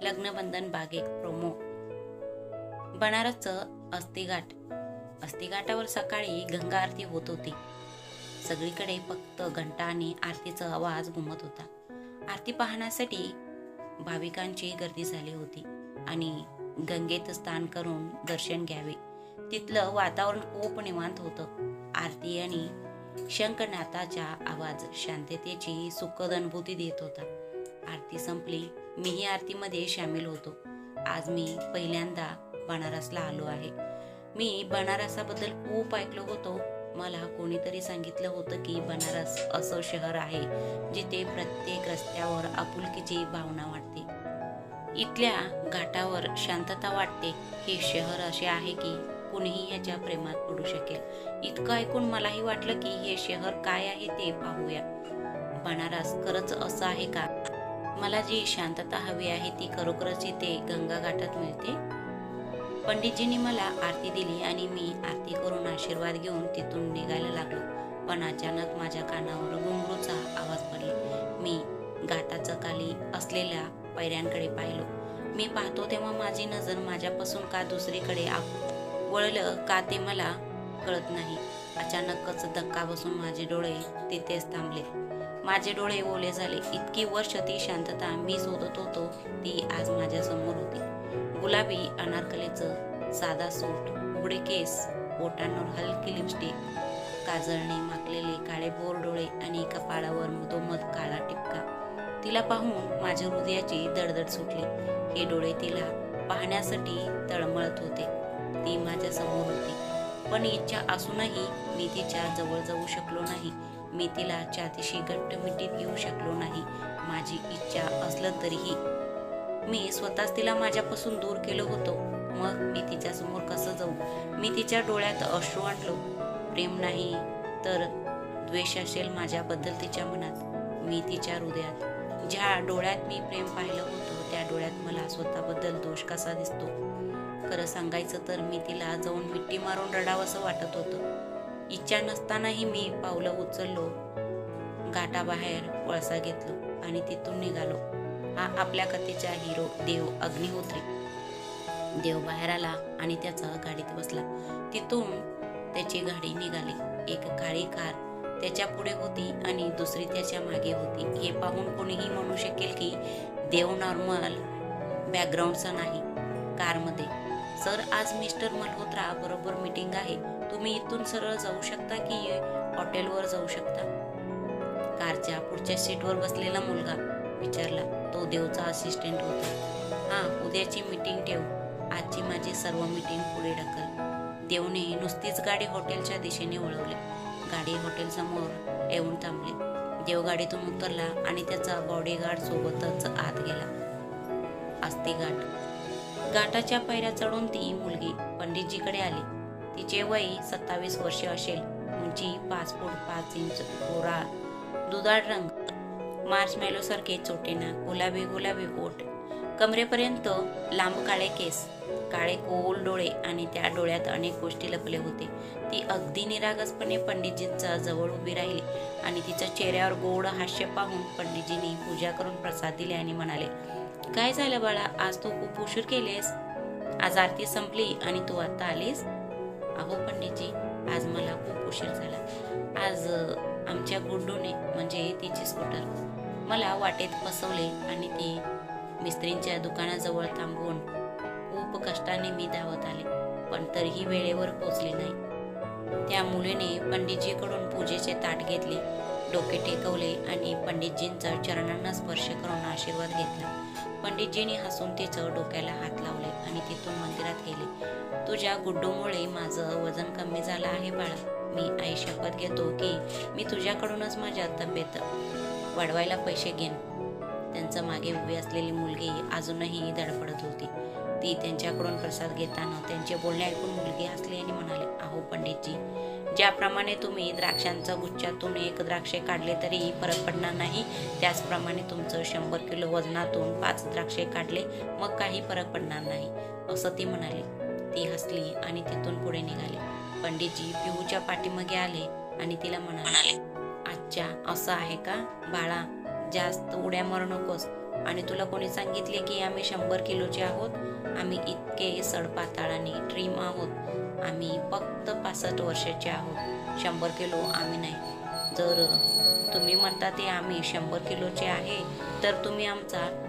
लग्नबंधन बागेत प्रोमो बनारसचं अस्थिघाट. अस्थिघाटावर सकाळी गंगा आरती होत होती. सगळीकडे फक्त घंटा आणि आरतीचा आवाज घुमत होता. आरती पाहण्यासाठी भाविकांची गर्दी झाली होती आणि गंगेत स्नान करून दर्शन घ्यावे. तिथलं वातावरण खूप निवांत होतं. आरती आणि शंखनाथाचा आवाज शांततेची सुखद अनुभूती देत होता. आरती संपली. मीही आरतीमध्ये सामील होतो. आज मी पहिल्यांदा बनारसला आलो आहे. मी बनारसाबद्दल खूप ऐकलो होतो. मला कोणीतरी सांगितलं होतं की बनारस असं शहर आहे जिथे प्रत्येक रस्त्यावर आपुलकीची भावना वाटते इथल्या घाटावर शांतता वाटते. हे शहर असे आहे की कुणीही याच्या प्रेमात पडू शकेल. इतकं ऐकून मलाही वाटलं की हे शहर काय आहे ते पाहूया. बनारस खरंच असं आहे का? मला जी शांतता हवी आहे ती खरोखरच इथे गंगा घाटात मिळते. पंडितजींनी मला आरती दिली आणि मी आरती करून आशीर्वाद घेऊन तिथून निघायला लागलो. पण अचानक माझ्या कानावर घुंगरूचा आवाज पडला. मी घाटाच्या खाली असलेल्या पायऱ्यांकडे पाहिलो. मी पाहतो तेव्हा माझी नजर माझ्यापासून का दुसरीकडे आ- वळलं का ते मला कळत नाही. अचानकच धक्का बसून माझे डोळे तिथेच थांबले. माझे डोळे ओले झाले. इतकी वर्ष ती शांतता मी शोधत होतो ती आज माझ्यासमोर होती. गुलाबी अनारकलीचं साधा सूट उघडे केस बोटांवर हलकी लिपस्टिक काजळने माकलेले काळे बोर डोळे आणि कपाळावर मधोमध काळा टिपका. तिला पाहून माझ्या हृदयाची दडदड सुटली. हे डोळे तिला पाहण्यासाठी तळमळत होते. ती माझ्यासमोर होती. पण इच्छा असूनही मी तिच्या जवळ जाऊ शकलो नाही. मी तिला छातीशी घट्ट मिठीत घेऊ शकलो नाही माझी इच्छा असलं तरीही. मी स्वतःच तिला माझ्यापासून दूर केलं होतं. मग मी तिच्या समोर कसं जाऊ? मी तिच्या डोळ्यात अश्रू आणलो. प्रेम नाही तर द्वेष असेल माझ्याबद्दल तिच्या मनात. मी तिच्या हृदयात ज्या डोळ्यात मी प्रेम पाहिलं होतं त्या डोळ्यात मला स्वतःबद्दल दोष कसा दिसतो? खरं सांगायचं तर मी तिला जाऊन मिट्टी मारून रडावंसं वाटत होतं. इच्छा नसतानाही मी पावलं उचललो. घाटाबाहेर वळसा घेतलो आणि तिथून निघालो. हा आपल्या कथेचा हिरो देव अग्निहोत्री. देव बाहेर आला आणि त्याचा गाडीत बसला. तिथून त्याची गाडी निघाली. एक काळी कार त्याच्या पुढे होती आणि दुसरी त्याच्यामागे होती. हे पाहून कोणीही म्हणू शकेल की देव नॉर्मल बॅकग्राऊंडचा नाही. कारमध्ये. सर आज मिस्टर मल्होत्रा बरोबर मीटिंग आहे. तुम्ही इथून सरळ जाऊ शकता की हॉटेलवर जाऊ शकता? कारच्या पुढच्या सीटवर बसलेला मुलगा विचारला तो देवचा असिस्टंट होता. हा उद्याची मीटिंग ठेव. आजची माझी सर्व मीटिंग पुढे ढकल. देवने नुसतीच गाडी हॉटेलच्या दिशेने वळवली. गाडी हॉटेलसमोर येऊन थांबली. देव गाडीतून उतरला आणि त्याचा बॉडीगार्ड सोबतच आत गेला. अस्ती घाट. गाटाच्या पायऱ्या चढून ती मुलगी पंडितजीकडे आली. तिचे वय सत्तावीस वर्षे असेल. उंची पाच फूट पाच इंच गोरा दुधाळ रंग. मार्च मेलो सारखे चोटेना गुलाबी गुलाबी ओठ कमरेपर्यंत लांब काळे केस काळे कोल डोळे आणि त्या डोळ्यात अनेक गोष्टी लपले होते. ती अगदी निरागसपणे पंडितजींचा जवळ उभी राहिली आणि तिच्या चेहऱ्यावर गोड हास्य पाहून पंडितजींनी पूजा करून प्रसाद दिले आणि म्हणाले काय झालं बाळा? आज तू खूप उशीर केलेस? आज आरती संपली आणि तू आता आलीस? अहो पंडितजी आज मला खूप उशीर झाला. आज आमच्या गुड्डूने म्हणजे तिची स्कूटर मला वाटेत फसवले आणि ती मिस्त्रींच्या दुकानाजवळ थांबवून खूप कष्टाने मी धावत आले पण तरीही वेळेवर पोचले नाही. त्या मुलीने पंडितजीकडून पूजेचे ताट घेतले डोके टेकवले आणि पंडितजींचा चरणांना स्पर्श करून आशीर्वाद घेतला. पंडितजींनी हसून तिचं डोक्याला हात लावले आणि तिथून मंदिरात गेले. तुझ्या गुड्डूमुळे माझं वजन कमी झालं आहे बाळा. मी आई शपथ घेतो की मी तुझ्याकडूनच माझ्या तब्येत वाढवायला पैसे घेईन. त्यांचं मागे उभी असलेली मुलगी अजूनही धडपडत होती. ती त्यांच्याकडून प्रसाद घेताना त्यांचे बोलणे ऐकून मुलगी हसली आणि म्हणाले अहो पंडितजी ज्याप्रमाणे तुम्ही द्राक्षांच्या गुच्छातून एक द्राक्षे काढले तरी फरक पडणार नाही. त्याचप्रमाणे तुमचं शंभर किलो वजनातून पाच द्राक्षे काढले मग काही फरक पडणार नाही. असं ती म्हणाली. ती हसली आणि तिथून पुढे निघाले. पंडितजी पिहूच्या पाठीमागे आले आणि तिला म्हणाले अच्छा असं आहे का? बाळा जास्त उड्या मारू नकोस. आणि तुला कोणी सांगितले की आम्ही शंभर किलोचे आहोत? आम्ही इतके सडपाताळ आणि ट्रीम आहोत. आम्ही फक्त पासष्ट वर्षाचे आहोत. शंभर किलो आम्ही नाही. जर तुम्ही म्हणता ते आम्ही शंभर किलोचे आहे तर तुम्ही आमचा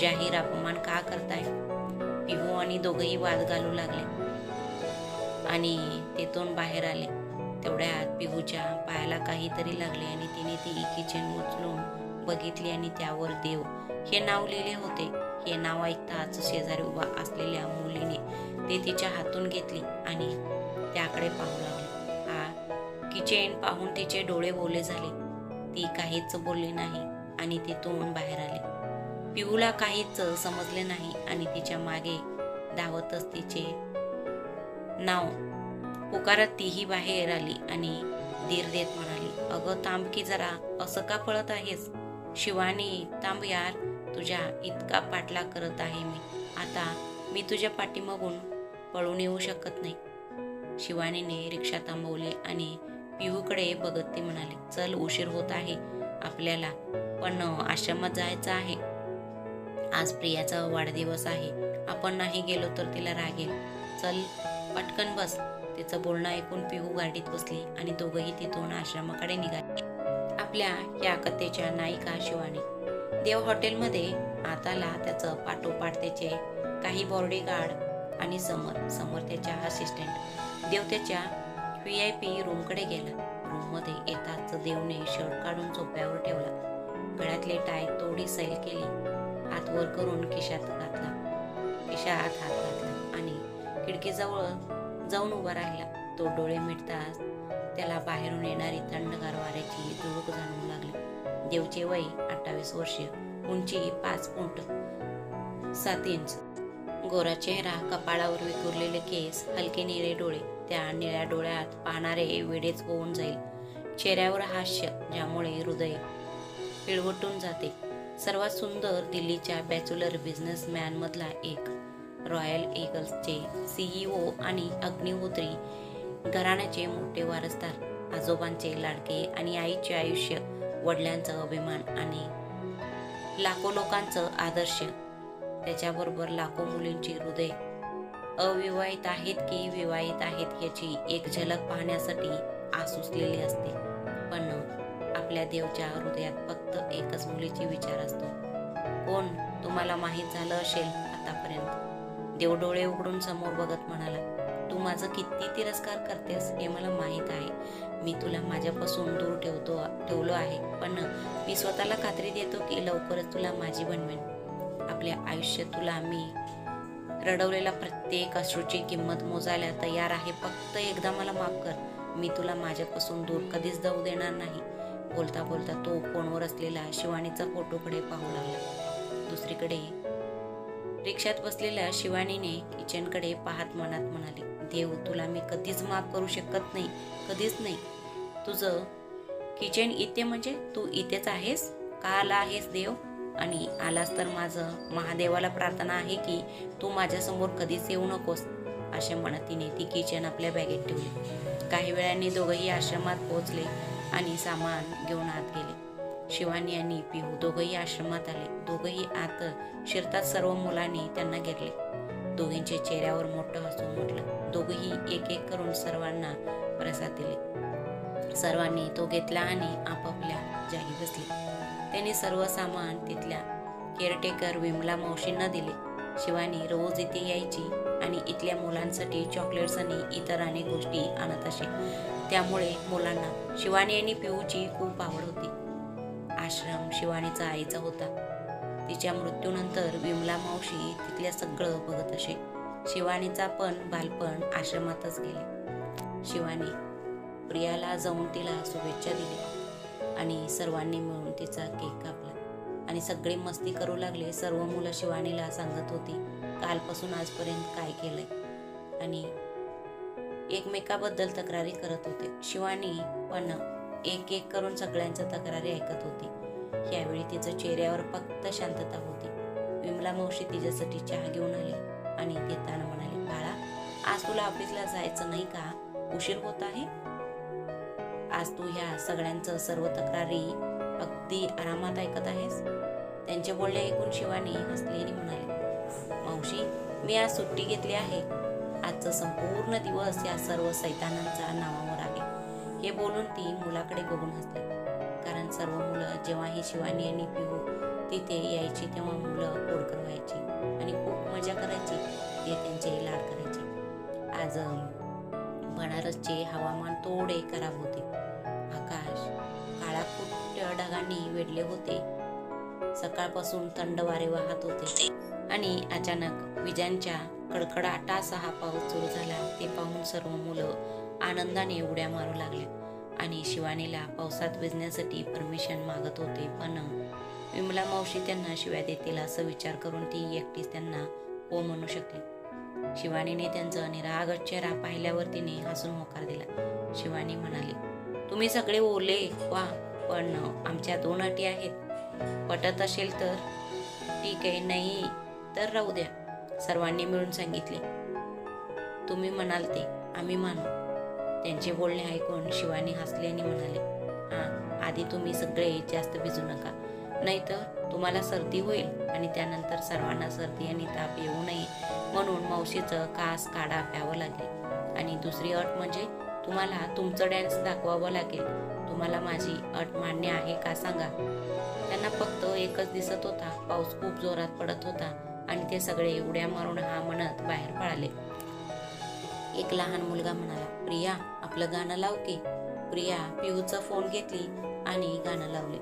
जाहीर अपमान का करताय? पिहू आणि दोघंही वाद घालू लागले. आणि तेथून बाहेर आले. तेवढ्यात पिहूच्या पायाला काहीतरी लागले आणि तिने ती किचन उचलून बघितली आणि त्यावर देव हे नाव लिहिले होते. हे नाव ऐकताच शेजारी उभा असलेल्या मुलीने ते तिच्या हातून घेतली आणि त्याकडे पाहू लागली. हा किचेन पाहून तिचे डोळे बोले झाले. ती काहीच बोलली नाही आणि तिथून बाहेर आली. पिऊला काहीच समजले नाही आणि तिच्यामागे धावतच तिचे नाव पुकारत तीही बाहेर आली आणि धीर देत म्हणाली अगं थांब की जरा असं का पळत आहेस? शिवानी तांब यार तुझ्या इतका पाठला करत आहे मी. आता मी तुझ्या पाठीमागून पळून येऊ शकत नाही. शिवानीने रिक्षा थांबवली आणि पिहूकडे बघत ती म्हणाली चल उशीर होत आहे आपल्याला पण आश्रमात जायचं आहे. आज प्रियाचा वाढदिवस आहे. आपण नाही गेलो तर तिला रागेल चल पटकन बस. तिचं बोलणं ऐकून पिहू गाडीत बसली आणि दोघंही तिथून आश्रमाकडे निघाले. आपल्या या कथेच्या नायिका शिवानी. देव हॉटेलमध्ये आताला त्याचं पाठोपाठ त्याचे काही बॉर्डीगार्ड आणि समर समर त्याच्या असिस्टंट देव त्याच्या व्ही आय पी रूमकडे गेला. रूममध्ये येताच देवने शर्ट काढून झोप्यावर ठेवला. गळ्यातले टाय तोडी सैल केली. हात वर करून खिशात घातला. खिशात हात घातला आणि खिडकीजवळ जाऊन उभा राहिला. तो डोळे मिटताच त्याला बाहेरून येणारी थंडगार वाऱ्याची धुळूक जाणवू लागली. देवचे वय अठ्ठावीस वर्ष उंची पाच फूट सात इंच. गोरा चेहरा कपाळावर विखुरलेले केस हलके निळे डोळे त्या निळ्या डोळ्यात पाहणारे वेडेच होऊन जाईल. चेहऱ्यावर हास्य ज्यामुळे हृदय पिळवटून जाते. सर्वात सुंदर दिल्लीच्या बॅचुलर बिझनेसमॅन मधला एक रॉयल एगल्सचे सीईओ आणि अग्निहोत्री घराण्याचे मोठे वारसदार आजोबांचे लाडके आणि आईचे आयुष्य वडिलांचा अभिमान आणि लाखो लोकांचं आदर्श. त्याच्याबरोबर लाखो मुलींची हृदय अविवाहित आहेत की विवाहित आहेत याची एक झलक पाहण्यासाठी आसुसलेली असते. पण आपल्या देवच्या हृदयात फक्त एकच मुलीची विचार असतो. कोण तुम्हाला माहीत झालं असेल आतापर्यंत? देव डोळे उघडून समोर बघत म्हणाला तू माझं किती तिरस्कार करतेस हे मला माहीत आहे. मी तुला माझ्यापासून दूर ठेवतो ठेवलो आहे. पण मी स्वतःला खात्री देतो की लवकरच तुला माझी बनवेन. आपल्या आयुष्य तुला मी रडवलेला प्रत्येक अश्रूची किंमत मोजायला तयार आहे. फक्त एकदा मला माफ कर. मी तुला माझ्यापासून दूर कधीच जाऊ देणार नाही. बोलता बोलता तो फोनवर असलेला शिवानीचा फोटोकडे पाहू लागला. दुसरीकडे रिक्षात बसलेल्या शिवानीने किचनकडे पाहत मनात म्हणाली देव तुला मी कधीच माफ करू शकत नाही. कधीच नाही. तुझं किचन इथे म्हणजे तू इथेच आहेस? का आला आहेस देव? आणि आलास तर माझं महादेवाला प्रार्थना आहे की तू माझ्यासमोर कधीच येऊ नकोस अशा म्हणत तिने ती किचन आपल्या बॅगेत ठेवली. काही वेळांनी दोघंही आश्रमात पोहोचले आणि सामान घेऊन आत गेले. शिवानी आणि पिहू दोघंही आश्रमात आले. दोघंही आत शिरतात सर्व मुलांनी त्यांना घेरले. दोघींच्या चेहऱ्यावर मोठं हसून म्हटलं. दोघंही एक एक करून सर्वांना प्रसाद दिले. सर्वांनी तो घेतला आणि आपापल्या जागी बसले. त्याने सर्व सामान तिथल्या केअरटेकर विमला मावशींना दिले. शिवानी रोज इथे यायची आणि इथल्या मुलांसाठी चॉकलेट्स आणि इतर अनेक गोष्टी आणत असे. त्यामुळे मुलांना शिवानी आणि पिऊची खूप आवड होती. आश्रम शिवानीचा आईचा होता. तिच्या मृत्यूनंतर विमला मावशी तिथल्या सगळं बघत असे. शिवानीचा पण बालपण आश्रमातच गेले. शिवानी प्रियाला जाऊन तिला शुभेच्छा दिली. आणि सर्वांनी मिळून तिचा केक कापला. आणि सगळे मस्ती करू लागले. सर्व मुलं शिवानीला सांगत होती कालपासून आजपर्यंत काय केलंय? आणि एकमेकाबद्दल तक्रारी करत होते. शिवानी पण एक एक करून सगळ्यांच्या तक्रारी ऐकत होती. यावेळी तिचं चेहऱ्यावर फक्त शांतता होती. विमला मावशी तिच्यासाठी चहा घेऊन आली आणि देताना म्हणाली बाळा आज तुला ऑफिसला जायचं नाही का? उशीर होत आहे? आज तू ह्या सगळ्यांचं सर्व तक्रारी अगदी आरामात ऐकत आहेस? त्यांचे बोलणे ऐकून शिवानी हसली आणि म्हणाली मावशी मी आज सुट्टी घेतली आहे. आजचा संपूर्ण दिवस या सर्व सैतानांचा नावावर आहे. हे बोलून ती मुलाकडे बघून हसली. कारण सर्व मुलं जेव्हाही शिवानी आणि पिहू तिथे यायची तेव्हा मुलं पोडकर व्हायची आणि खूप मजा करायची ते त्यांचे लाड करायचे. आज बनारसचे हवामान थोडे खराब होते. पाणी वेढले होते. सकाळपासून थंड वारे वाहत होते. आणि अचानक विजांच्या कडकडाटाचा हा पाऊस सुरू झाला. ते पाहून सर्व मुलं आनंदाने उड्या मारू लागल्या आणि शिवानीला पावसात भिजण्यासाठी परमिशन मागत होते. पण विमला मावशी त्यांना शिव्या देतील असं विचार करून ती एकटीच त्यांना हो म्हणू शकली. शिवानीने त्यांचा निरागस चेहरा पाहिल्यावर तिने हसून होकार दिला. शिवानी म्हणाली तुम्ही सगळे ओले वा पण आमच्या दोन अटी आहेत. पटत असेल तर? ठीक आहे नाही तर राहू द्या. सर्वांनी मिळून सांगितले. तुम्ही म्हणाल ते आम्ही मानू. त्यांचे बोलणे ऐकून शिवानी हसले आणि म्हणाले हा आधी तुम्ही सगळे जास्त भिजू नका. नाहीतर तुम्हाला सर्दी होईल आणि त्यानंतर सर्वांना सर्दी आणि ताप येऊ नये म्हणून मावशीचं कास काढा प्यावं लागेल. आणि दुसरी अट म्हणजे तुम्हाला तुमचं डॅन्स दाखवावं लागेल. तुम्हाला माझी अट मान्य आहे का सांगा? त्यांना फक्त एकच दिसत होता. पाऊस खूप जोरात पडत होता आणि ते सगळे उड्या मारून हा म्हणत बाहेर पळाले. एक लहान मुलगा म्हणाला प्रिया आपलं गाणं लाव की. प्रिया पिहूचा फोन घेतली आणि गाणं लावले.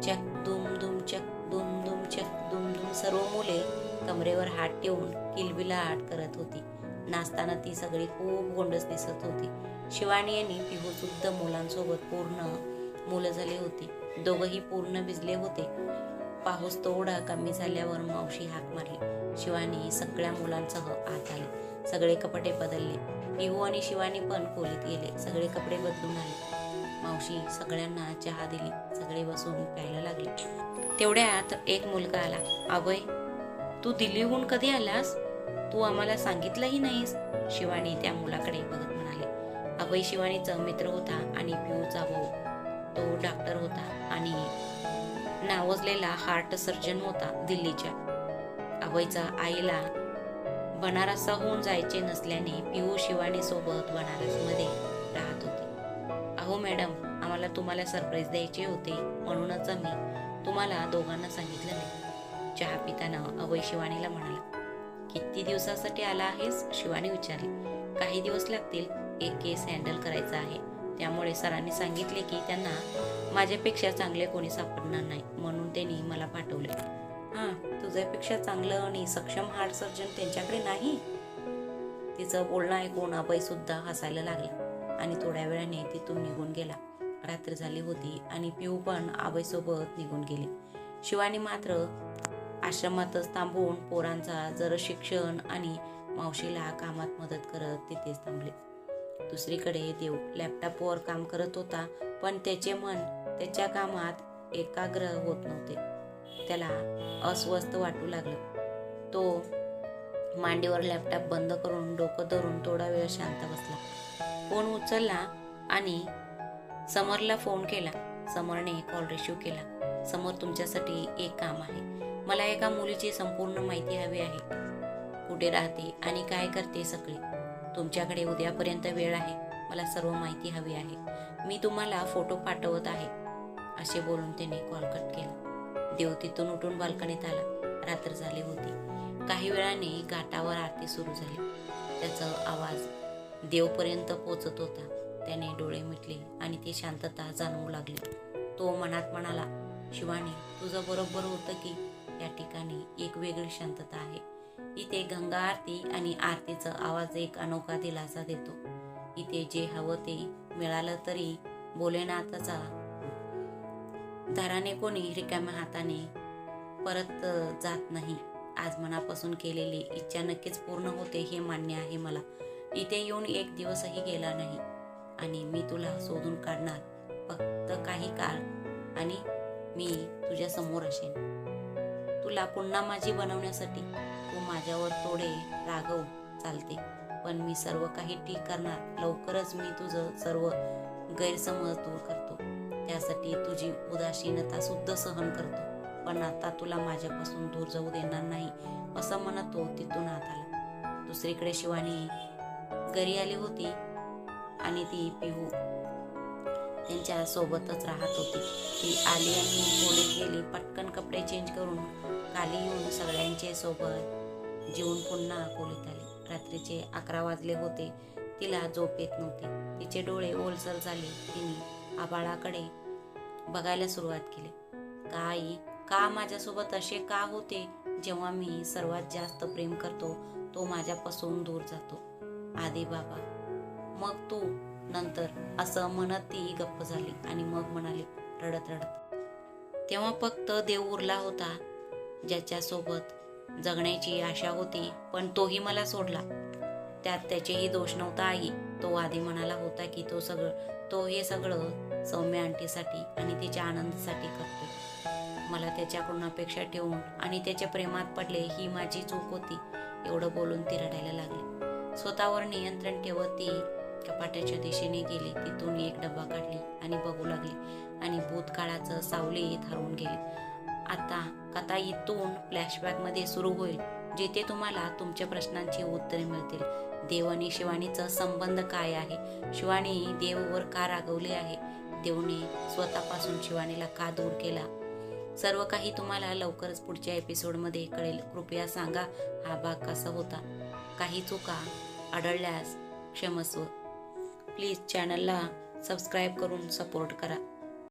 चक दुम दुम चक दुम दुम चक दुम दुम सर्व मुले कमरेवर हात ठेवून किलबिलाट करत होती. नाचताना ती सगळी खूप गोंडस दिसत होती. शिवानी आणि पिहूसुद्धा मुलांसोबत पूर्ण मुलं झाली होती. दोघंही पूर्ण भिजले होते. पाऊस थोडा कमी झाल्यावर मावशी हाक मारली. शिवानी सगळ्या मुलांसह आत आली. सगळे कपडे बदलले. पिहू आणि शिवानी पण खोलीत गेले. सगळे कपडे बदलून आले. मावशी सगळ्यांना चहा दिली. सगळे बसून प्यायला लागले. तेवढ्यात एक मुलगा आला. अभय तू दिल्लीहून कधी आलास? तू आम्हाला सांगितलंही नाहीस. शिवानी त्या मुलाकडे बघत म्हणाले. अभय शिवानीचा मित्र होता आणि पिऊचा भाऊ. तो डॉक्टर होता आणि नावजलेला हार्ट सर्जन होता दिल्लीच्या. अभयचा आईला बनारसहून जायचे नसल्याने पिऊ शिवानी सोबत बनारसमध्ये राहत होते. अहो मॅडम आम्हाला तुम्हाला सरप्राईज द्यायचे होते म्हणूनच आम्ही तुम्हाला दोघांना सांगितलं नाही. चहा पिताना अभय शिवानीला म्हणाला किती दिवसासाठी आला आहेस? शिवाने विचारले. काही दिवस लागतील एक केस हँडल करायचा आहे. त्यामुळे सरांनी सांगितले की त्यांना माझ्यापेक्षा चांगले कोणी सापडणार नाही म्हणून त्यांनी मला पाठवले. हां तुझ्यापेक्षा चांगलं आणि सक्षम हार्ट सर्जन त्यांच्याकडे नाही? तिचं बोलणं ऐकून अभयसुद्धा हसायला लागला आणि थोड्या वेळाने तिथून निघून गेला. रात्र झाली होती आणि पिऊ पण आबईसोबत निघून गेली. शिवानी मात्र आश्रमातच थांबून पोरांचा जर शिक्षण आणि मावशीला कामात मदत करत तिथेच थांबले. दुसरीकडे देव लॅपटॉपवर काम करत होता पण त्याचे मन त्याच्या कामात एकाग्र होत नव्हते. त्याला अस्वस्थ वाटू लागलं. तो मांडीवर लॅपटॉप बंद करून डोकं धरून थोडा वेळ शांत बसला. फोन उचलला आणि समरला फोन केला. समरने कॉल रिसिव्ह केला. समोर तुमच्यासाठी एक काम आहे. मला एका मुलीची संपूर्ण माहिती हवी आहे. कुठे राहते आणि काय करते सगळे? तुमच्याकडे उद्यापर्यंत वेळ आहे. मला सर्व माहिती हवी आहे. मी तुम्हाला फोटो पाठवत आहे. असे बोलून त्याने कॉल कट केला. देव तिथून उठून बाल्कनीत आला. रात्र झाली होती. काही वेळाने घाटावर आरती सुरू झाली. त्याचा आवाज देवपर्यंत पोचत होता. त्याने डोळे मिटले आणि ती शांतता जाणवू लागली. तो मनात म्हणाला शिवानी तुझं बरोबर होतं की या ठिकाणी एक वेगळी शांतता आहे. इथे गंगा आरती आणि आरतीचा आवाज एक अनोखा दिलासा देतो. इथे जे हवं ते मिळालं तरी भोलेनाथाचा दराने कोणी रिकाम्या हाताने परत जात नाही. आज मनापासून केलेली इच्छा नक्कीच पूर्ण होते हे मान्य आहे मला. इथे येऊन एक दिवसही गेला नाही आणि मी तुला शोधून काढणार. फक्त काही काळ आणि मी तुझ्या समोर असेन. तुला पुन्हा माझी बनवण्यासाठी. तू माझ्यावर थोडे रागव चालते. पण मी सर्व काही ठीक करणार. लवकरच मी तुझं सर्व गैरसमज दूर करतो. त्यासाठी तुझी उदासीनता सुद्धा सहन करतो. पण आता तुला माझ्यापासून दूर जाऊ देणार नाही असं म्हणत तो तिथून आत आला. दुसरीकडे शिवानी घरी आली होती आणि ती पिहू त्यांच्या सोबतच राहत होती. ती आली आणि पोलीस गेली. पटकन कपडे चेंज करून खाली येऊन सगळ्यांचे सोबत जेवून पुन्हा खोलीत आली. रात्रीचे अकरा वाजले होते. तिला झोप येत नव्हती. तिचे डोळे ओलसर झाले. तिने आबाळाकडे बघायला सुरुवात केली. का आई का माझ्यासोबत असे का होते? जेव्हा मी सर्वात जास्त प्रेम करतो तो माझ्यापासून दूर जातो. आधी बाबा. मग तू नंतर असं म्हणत ती गप्प झाली आणि मग म्हणाली रडत रडत. तेव्हा फक्त देव उरला होता ज्याच्यासोबत जगण्याची आशा होती पण तोही मला सोडला. त्यात त्याचेही दोष नव्हता आई. तो आधी म्हणाला होता की तो सगळं तो हे सगळं सौम्य आंटीसाठी आणि तिच्या आनंदासाठी करतो मला त्याच्याकडून अपेक्षा ठेवून आणि त्याच्या प्रेमात पडले ही माझी चूक होती एवढं बोलून ती रडायला लागली. स्वतःवर नियंत्रण ठेवत ती कपाट्याच्या दिशेने गेले तिथून एक डब्बा काढली आणि बघू लागले. आणि भूतकाळाचं सावलीत हरवून गेले. आता कथा इथून फ्लॅशबॅकमध्ये सुरू होईल जिथे तुम्हाला तुमच्या प्रश्नांची उत्तरे मिळतील. देव आणि शिवानीचा संबंध काय आहे? शिवानी देववर का रागवले आहे? देवने स्वतःपासून शिवानीला का दूर केला? सर्व काही तुम्हाला लवकरच पुढच्या एपिसोडमध्ये कळेल. कृपया सांगा हा भाग कसा होता? काही चुका आढळल्यास क्षमस्व. प्लीज चॅनलला सबस्क्राईब करून सपोर्ट करा.